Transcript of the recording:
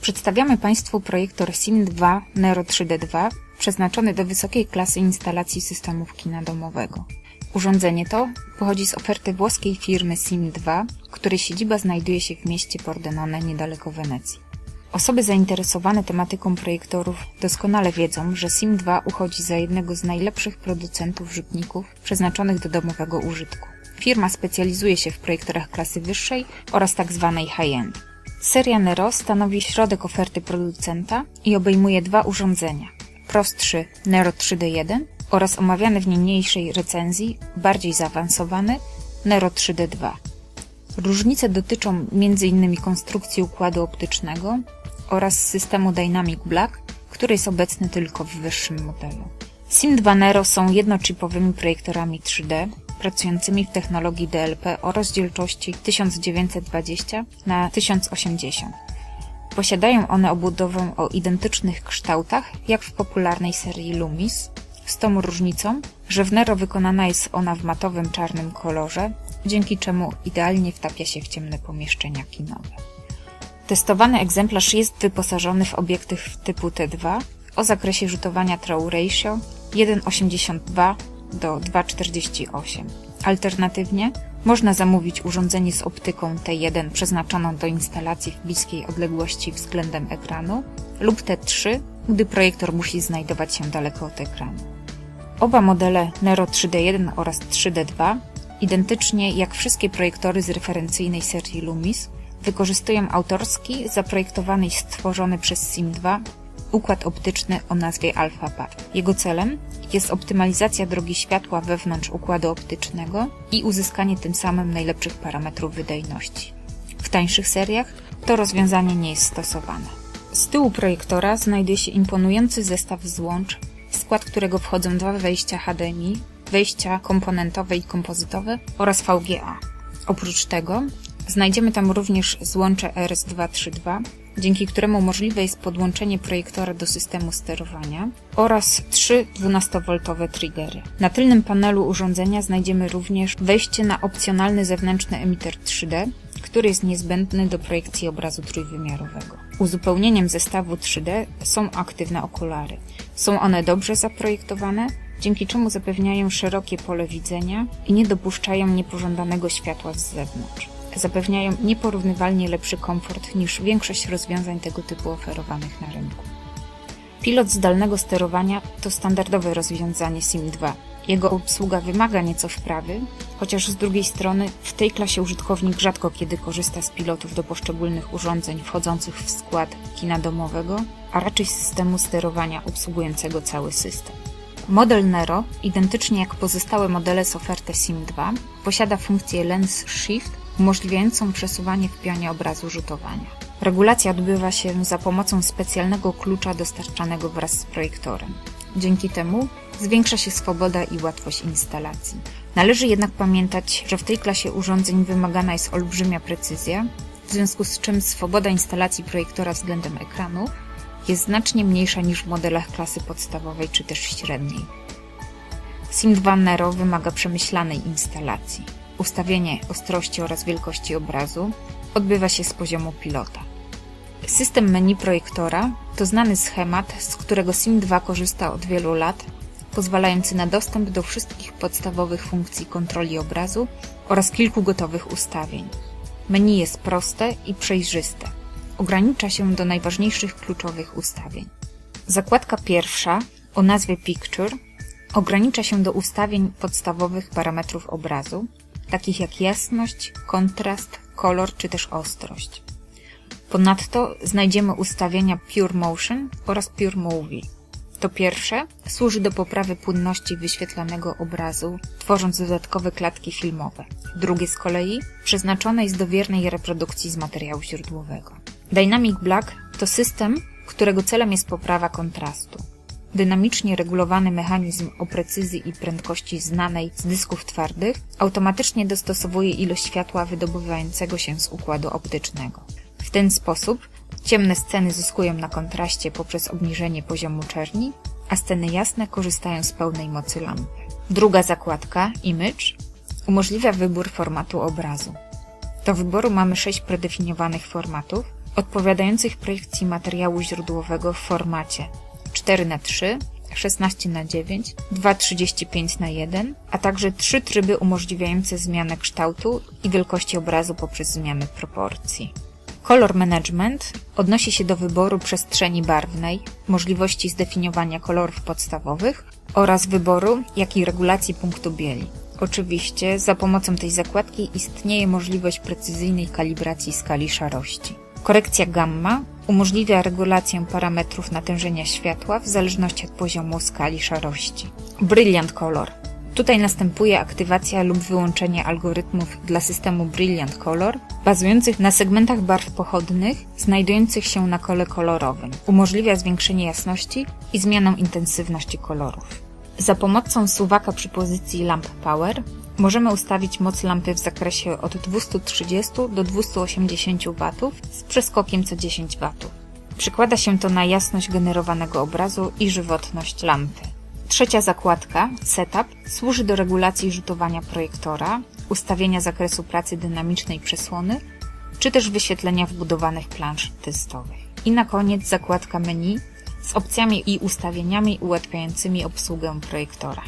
Przedstawiamy Państwu projektor SIM2 Nero 3D2 przeznaczony do wysokiej klasy instalacji systemów kina domowego. Urządzenie to pochodzi z oferty włoskiej firmy SIM2, której siedziba znajduje się w mieście Pordenone niedaleko Wenecji. Osoby zainteresowane tematyką projektorów doskonale wiedzą, że SIM2 uchodzi za jednego z najlepszych producentów rzutników przeznaczonych do domowego użytku. Firma specjalizuje się w projektorach klasy wyższej oraz tzw. high-end. Seria Nero stanowi środek oferty producenta i obejmuje dwa urządzenia. Prostszy Nero 3D1 oraz omawiany w niniejszej recenzji bardziej zaawansowany Nero 3D2. Różnice dotyczą m.in. konstrukcji układu optycznego oraz systemu Dynamic Black, który jest obecny tylko w wyższym modelu. SIM2 Nero są jednochipowymi projektorami 3D pracującymi w technologii DLP o rozdzielczości 1920 na 1080. Posiadają one obudowę o identycznych kształtach jak w popularnej serii Lumis, z tą różnicą, że w Nero wykonana jest ona w matowym czarnym kolorze, dzięki czemu idealnie wtapia się w ciemne pomieszczenia kinowe. Testowany egzemplarz jest wyposażony w obiektyw typu T2 o zakresie rzutowania Throw Ratio 1,82 do 2,48. Alternatywnie można zamówić urządzenie z optyką T1 przeznaczoną do instalacji w bliskiej odległości względem ekranu lub T3, gdy projektor musi znajdować się daleko od ekranu. Oba modele Nero 3D1 oraz 3D2, identycznie jak wszystkie projektory z referencyjnej serii Lumis, wykorzystują autorski, zaprojektowany i stworzony przez SIM2 układ optyczny o nazwie Alpha-PAD. Jego celem jest optymalizacja drogi światła wewnątrz układu optycznego i uzyskanie tym samym najlepszych parametrów wydajności. W tańszych seriach to rozwiązanie nie jest stosowane. Z tyłu projektora znajduje się imponujący zestaw złącz, w skład którego wchodzą dwa wejścia HDMI, wejścia komponentowe i kompozytowe oraz VGA. Oprócz tego znajdziemy tam również złącze RS232, dzięki któremu możliwe jest podłączenie projektora do systemu sterowania oraz trzy 12V triggery. Na tylnym panelu urządzenia znajdziemy również wejście na opcjonalny zewnętrzny emiter 3D, który jest niezbędny do projekcji obrazu trójwymiarowego. Uzupełnieniem zestawu 3D są aktywne okulary. Są one dobrze zaprojektowane, dzięki czemu zapewniają szerokie pole widzenia i nie dopuszczają niepożądanego światła z zewnątrz zapewniają nieporównywalnie lepszy komfort niż większość rozwiązań tego typu oferowanych na rynku. Pilot zdalnego sterowania to standardowe rozwiązanie SIM2. Jego obsługa wymaga nieco wprawy, chociaż z drugiej strony w tej klasie użytkownik rzadko kiedy korzysta z pilotów do poszczególnych urządzeń wchodzących w skład kina domowego, a raczej systemu sterowania obsługującego cały system. Model Nero, identycznie jak pozostałe modele z oferty SIM2, posiada funkcję Lens Shift umożliwiającą przesuwanie w pionie obrazu rzutowania. Regulacja odbywa się za pomocą specjalnego klucza dostarczanego wraz z projektorem. Dzięki temu zwiększa się swoboda i łatwość instalacji. Należy jednak pamiętać, że w tej klasie urządzeń wymagana jest olbrzymia precyzja, w związku z czym swoboda instalacji projektora względem ekranu jest znacznie mniejsza niż w modelach klasy podstawowej czy też średniej. SIM2 Nero wymaga przemyślanej instalacji. Ustawienie ostrości oraz wielkości obrazu odbywa się z poziomu pilota. System menu projektora to znany schemat, z którego SIM2 korzysta od wielu lat, pozwalający na dostęp do wszystkich podstawowych funkcji kontroli obrazu oraz kilku gotowych ustawień. Menu jest proste i przejrzyste. Ogranicza się do najważniejszych kluczowych ustawień. Zakładka pierwsza o nazwie Picture ogranicza się do ustawień podstawowych parametrów obrazu, takich jak jasność, kontrast, kolor czy też ostrość. Ponadto znajdziemy ustawienia Pure Motion oraz Pure Movie. To pierwsze służy do poprawy płynności wyświetlanego obrazu, tworząc dodatkowe klatki filmowe. Drugie z kolei przeznaczone jest do wiernej reprodukcji z materiału źródłowego. Dynamic Black to system, którego celem jest poprawa kontrastu. Dynamicznie regulowany mechanizm o precyzji i prędkości znanej z dysków twardych automatycznie dostosowuje ilość światła wydobywającego się z układu optycznego. W ten sposób ciemne sceny zyskują na kontraście poprzez obniżenie poziomu czerni, a sceny jasne korzystają z pełnej mocy lampy. Druga zakładka, Image, umożliwia wybór formatu obrazu. Do wyboru mamy sześć predefiniowanych formatów, odpowiadających projekcji materiału źródłowego w formacie 4 na 3 16 na 9 2,35 na 1 a także trzy tryby umożliwiające zmianę kształtu i wielkości obrazu poprzez zmianę proporcji. Color Management odnosi się do wyboru przestrzeni barwnej, możliwości zdefiniowania kolorów podstawowych oraz wyboru, jak i regulacji punktu bieli. Oczywiście za pomocą tej zakładki istnieje możliwość precyzyjnej kalibracji skali szarości. Korekcja gamma umożliwia regulację parametrów natężenia światła w zależności od poziomu skali szarości. Brilliant Color Tutaj następuje aktywacja lub wyłączenie algorytmów dla systemu Brilliant Color, bazujących na segmentach barw pochodnych znajdujących się na kole kolorowym. Umożliwia zwiększenie jasności i zmianę intensywności kolorów. Za pomocą suwaka przy pozycji Lamp Power możemy ustawić moc lampy w zakresie od 230 do 280 W z przeskokiem co 10 W. Przykłada się to na jasność generowanego obrazu i żywotność lampy. Trzecia zakładka, Setup, służy do regulacji rzutowania projektora, ustawienia zakresu pracy dynamicznej przesłony, czy też wyświetlenia wbudowanych plansz testowych. I na koniec zakładka menu z opcjami i ustawieniami ułatwiającymi obsługę projektora.